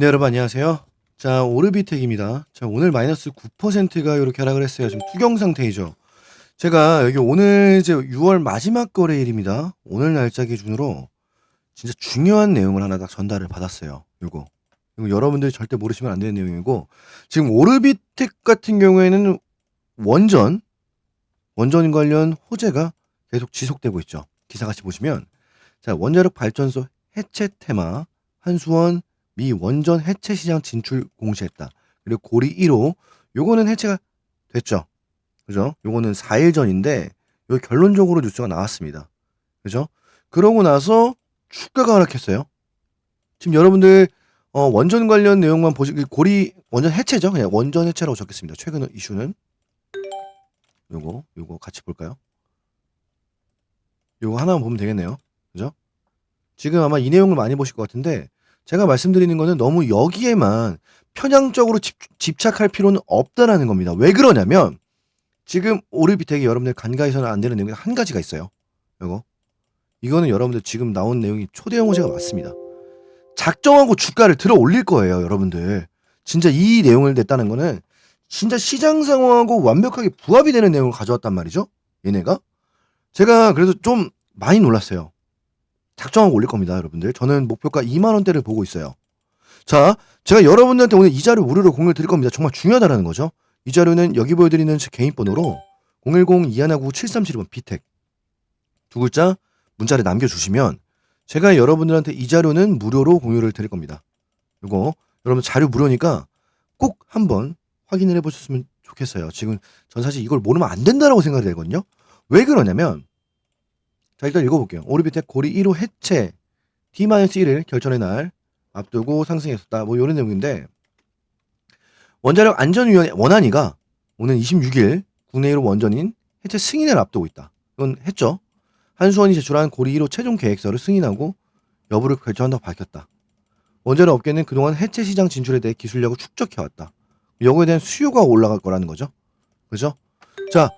네, 여러분 안녕하세요. 자, 오르비텍입니다. 자, 오늘 마이너스 9%가 이렇게 하락을 했어요. 지금 투경 상태이죠. 제가 여기 오늘 이제 6월 마지막 거래일입니다. 오늘 날짜 기준으로 진짜 중요한 내용을 하나 딱 전달을 받았어요. 요거. 이거 여러분들이 절대 모르시면 안 되는 내용이고 지금 오르비텍 같은 경우에는 원전 원전 관련 호재가 계속 지속되고 있죠. 기사 같이 보시면 자, 원자력 발전소 해체 테마 한수원 미 원전 해체 시장 진출 공시했다. 그리고 고리 1호 요거는 해체가 됐죠. 그죠? 요거는 4일 전인데 요 결론적으로 뉴스가 나왔습니다. 그죠? 그러고 나서 주가가 하락했어요. 지금 여러분들 어, 원전 관련 내용만 보시 고리 원전 해체죠. 그냥 원전 해체라고 적겠습니다. 최근 이슈는 요거 요거 같이 볼까요? 요거 하나만 보면 되겠네요. 그죠? 지금 아마 이 내용을 많이 보실 것 같은데 제가 말씀드리는 거는 너무 여기에만 편향적으로 집, 집착할 필요는 없다라는 겁니다. 왜 그러냐면 지금 오르비텍이 여러분들 간과해서는 안 되는 내용이 한 가지가 있어요. 이거 이거는 여러분들 지금 나온 내용이 초대형 호재가 맞습니다. 작정하고 주가를 들어 올릴 거예요, 여러분들. 진짜 이 내용을 냈다는 거는 진짜 시장 상황하고 완벽하게 부합이 되는 내용을 가져왔단 말이죠. 얘네가. 제가 그래서 좀 많이 놀랐어요. 작정하고 올릴 겁니다, 여러분들. 저는 목표가 2만 원대를 보고 있어요. 자, 제가 여러분들한테 오늘 이 자료 무료로 공유 드릴 겁니다. 정말 중요하다라는 거죠. 이 자료는 여기 보여드리는 제 개인 번호로 010-2199-7372번 비텍 두 글자 문자를 남겨주시면 제가 여러분들한테 이 자료는 무료로 공유를 드릴 겁니다. 이거 여러분 자료 무료니까 꼭 한번 확인을 해보셨으면 좋겠어요. 지금 전 사실 이걸 모르면 안 된다라고 생각이 되거든요. 왜 그러냐면 자 일단 읽어볼게요. 오르비텍 고리 1호 해체 D-1일 결전의 날 앞두고 상승했었다. 뭐 이런 내용인데 원자력 안전위원회 원안위가 오는 26일 국내 1호 원전인 해체 승인을 앞두고 있다. 이건 했죠. 한수원이 제출한 고리 1호 최종 계획서를 승인하고 여부를 결정한다고 밝혔다. 원자력 업계는 그동안 해체 시장 진출에 대해 기술력을 축적해왔다. 이거에 대한 수요가 올라갈 거라는 거죠. 그죠? 자,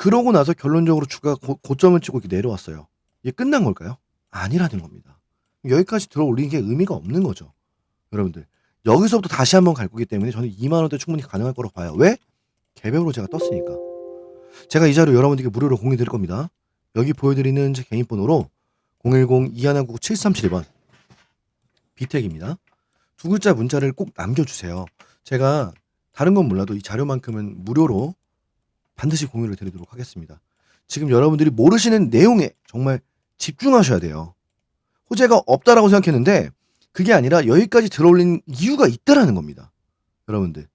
그러고 나서 결론적으로 주가가 고, 고점을 치고 이렇게 내려왔어요. 이게 끝난 걸까요? 아니라는 겁니다. 여기까지 들어 올리는 게 의미가 없는 거죠. 여러분들. 여기서부터 다시 한번 갈 거기 때문에 저는 2만 원대 충분히 가능할 거라고 봐요. 왜? 개별로 제가 떴으니까. 제가 이 자료 여러분들께 무료로 공유 드릴 겁니다. 여기 보여드리는 제 개인 번호로 010-2199-7372번 비텍입니다. 두 글자 문자를 꼭 남겨주세요. 제가 다른 건 몰라도 이 자료만큼은 무료로 반드시 공유를 드리도록 하겠습니다. 지금 여러분들이 모르시는 내용에 정말 집중하셔야 돼요. 호재가 없다라고 생각했는데 그게 아니라 여기까지 들어올린 이유가 있다라는 겁니다. 여러분들.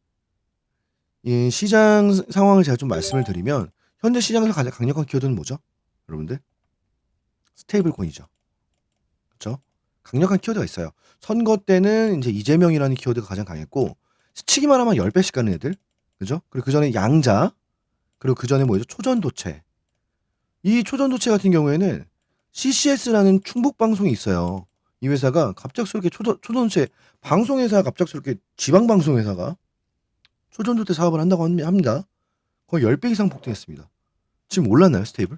이 시장 상황을 제가 좀 말씀을 드리면 현재 시장에서 가장 강력한 키워드는 뭐죠? 여러분들? 스테이블 코인이죠. 그렇죠? 강력한 키워드가 있어요. 선거 때는 이제 이재명이라는 키워드가 가장 강했고 스치기만 하면 10배씩 가는 애들. 그죠? 그리고 그 전에 양자 그리고 그 전에 뭐죠? 초전도체. 이 초전도체 같은 경우에는 CCS라는 충북 방송이 있어요. 이 회사가 갑작스럽게 초전, 초전도체 방송회사 갑작스럽게 지방 방송회사가 초전도체 사업을 한다고 합니다. 거의 10배 이상 폭등했습니다. 지금 올랐나요, 스테이블?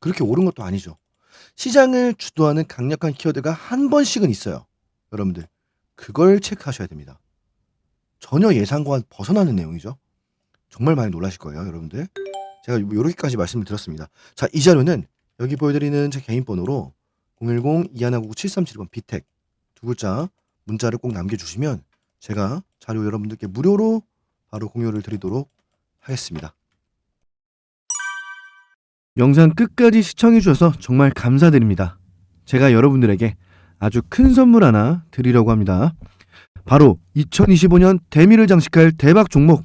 그렇게 오른 것도 아니죠. 시장을 주도하는 강력한 키워드가 한 번씩은 있어요. 여러분들. 그걸 체크하셔야 됩니다. 전혀 예상과 벗어나는 내용이죠. 정말 많이 놀라실 거예요, 여러분들. 제가 이렇게까지 말씀을 드렸습니다. 자, 이 자료는 여기 보여드리는 제 개인 번호로 010-2199-7372번 비텍 두 글자 문자를 꼭 남겨주시면 제가 자료 여러분들께 무료로 바로 공유를 드리도록 하겠습니다. 영상 끝까지 시청해 주셔서 정말 감사드립니다. 제가 여러분들에게 아주 큰 선물 하나 드리려고 합니다. 바로 2025년 대미를 장식할 대박 종목.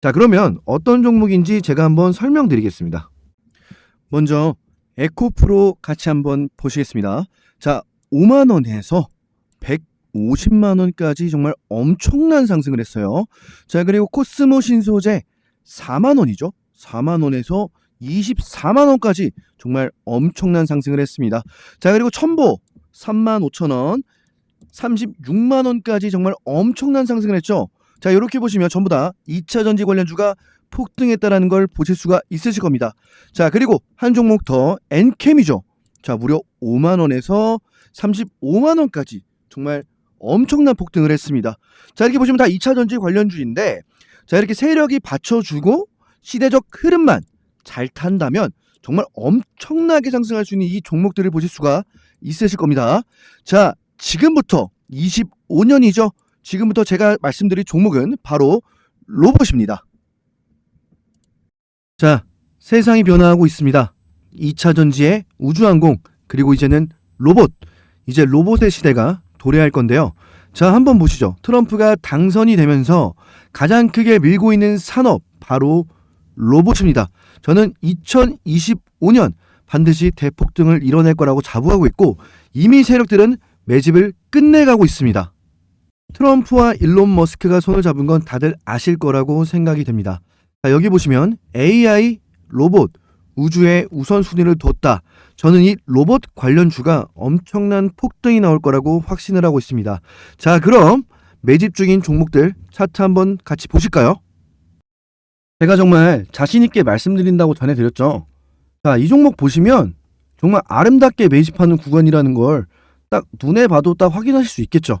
자, 그러면 어떤 종목인지 제가 한번 설명드리겠습니다. 먼저 에코프로 같이 한번 보시겠습니다. 자, 5만 원에서 50만 원까지 정말 엄청난 상승을 했어요. 자, 그리고 코스모 신소재 4만 원이죠. 4만 원에서 24만 원까지 정말 엄청난 상승을 했습니다. 자, 그리고 첨보 3만 5천 원, 36만 원까지 정말 엄청난 상승을 했죠. 자, 이렇게 보시면 전부 다 2차 전지 관련주가 폭등했다라는 걸 보실 수가 있으실 겁니다. 자, 그리고 한 종목 더 엔캠이죠. 자, 무려 5만 원에서 35만 원까지 정말 엄청난 폭등을 했습니다. 자, 이렇게 보시면 다 2차 전지 관련주인데 자, 이렇게 세력이 받쳐주고 시대적 흐름만 잘 탄다면 정말 엄청나게 상승할 수 있는 이 종목들을 보실 수가 있으실 겁니다. 자, 지금부터 25년이죠. 지금부터 제가 말씀드릴 종목은 바로 로봇입니다. 자, 세상이 변화하고 있습니다. 2차 전지의 우주항공, 그리고 이제는 로봇. 이제 로봇의 시대가 도래할 건데요. 자, 한번 보시죠. 트럼프가 당선이 되면서 가장 크게 밀고 있는 산업, 바로 로봇입니다. 저는 2025년 반드시 대폭등을 이뤄낼 거라고 자부하고 있고, 이미 세력들은 매집을 끝내가고 있습니다. 트럼프와 일론 머스크가 손을 잡은 건 다들 아실 거라고 생각이 됩니다. 자, 여기 보시면 AI, 로봇, 우주에 우선순위를 뒀다. 저는 이 로봇 관련주가 엄청난 폭등이 나올 거라고 확신을 하고 있습니다. 자, 그럼 매집 중인 종목들 차트 한번 같이 보실까요? 제가 정말 자신있게 말씀드린다고 전해드렸죠. 자, 이 종목 보시면 정말 아름답게 매집하는 구간이라는 걸 딱 눈에 봐도 딱 확인하실 수 있겠죠.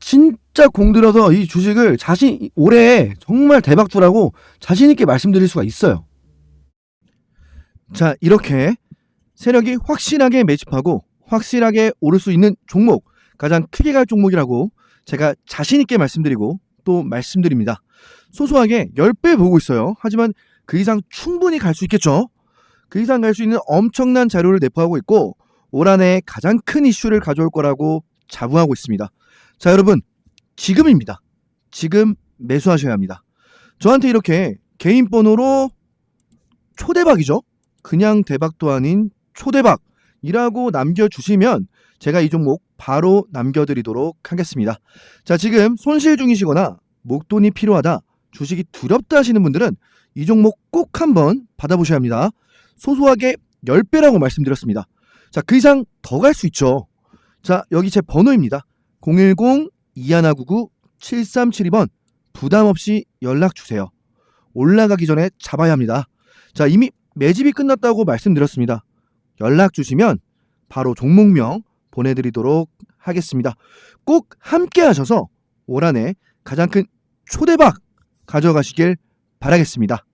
진짜 공들여서 이 주식을 자신 올해 정말 대박주라고 자신 있게 말씀드릴 수가 있어요. 자, 이렇게 세력이 확실하게 매집하고 확실하게 오를 수 있는 종목, 가장 크게 갈 종목이라고 제가 자신 있게 말씀드리고 또 말씀드립니다. 소소하게 10배 보고 있어요. 하지만 그 이상 충분히 갈 수 있겠죠. 그 이상 갈 수 있는 엄청난 자료를 내포하고 있고 올 한해 가장 큰 이슈를 가져올 거라고 자부하고 있습니다. 자, 여러분, 지금입니다. 지금 매수하셔야 합니다. 저한테 이렇게 개인 번호로 초대박이죠. 그냥 대박도 아닌 초대박이라고 남겨주시면 제가 이 종목 바로 남겨드리도록 하겠습니다. 자, 지금 손실 중이시거나 목돈이 필요하다, 주식이 두렵다 하시는 분들은 이 종목 꼭 한번 받아보셔야 합니다. 소소하게 10배라고 말씀드렸습니다. 자, 그 이상 더 갈 수 있죠. 자, 여기 제 번호입니다. 010-2199-7372번 부담 없이 연락 주세요. 올라가기 전에 잡아야 합니다. 자, 이미 매집이 끝났다고 말씀드렸습니다. 연락 주시면 바로 종목명 보내드리도록 하겠습니다. 꼭 함께 하셔서 올 한해 가장 큰 초대박 가져가시길 바라겠습니다.